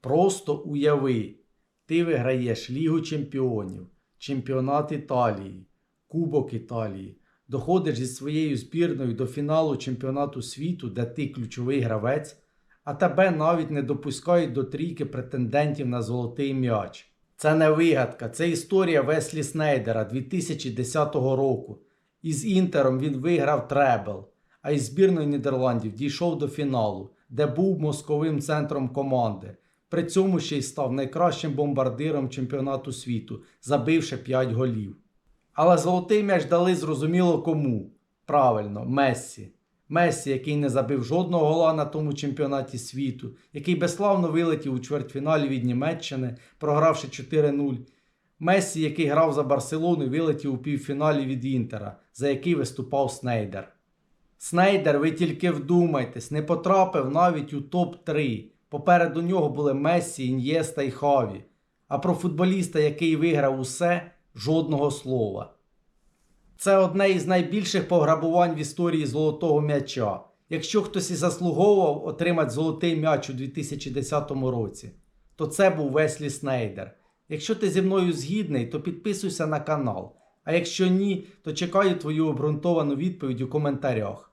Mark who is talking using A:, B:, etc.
A: Просто уяви, ти виграєш Лігу Чемпіонів, Чемпіонат Італії, Кубок Італії, доходиш зі своєю збірною до фіналу чемпіонату світу, де ти ключовий гравець, а тебе навіть не допускають до трійки претендентів на золотий м'яч. Це не вигадка, це історія Веслі Снейдера 2010 року. Із Інтером він виграв требл, а із збірною Нідерландів дійшов до фіналу, де був мозковим центром команди. При цьому ще й став найкращим бомбардиром чемпіонату світу, забивши 5 голів. Але золотий м'яч дали зрозуміло кому. Правильно, Мессі. Мессі, який не забив жодного гола на тому чемпіонаті світу, який безславно вилетів у чвертьфіналі від Німеччини, програвши 4-0. Мессі, який грав за Барселону, вилетів у півфіналі від Інтера, за який виступав Снейдер. Снейдер, ви тільки вдумайтесь, не потрапив навіть у топ-3. Попереду нього були Мессі, Ін'єста і Хаві. А про футболіста, який виграв усе, жодного слова. Це одне із найбільших пограбувань в історії золотого м'яча. Якщо хтось і заслуговував отримати золотий м'яч у 2010 році, то це був Веслі Снейдер. Якщо ти зі мною згідний, то підписуйся на канал. А якщо ні, то чекаю твою обґрунтовану відповідь у коментарях.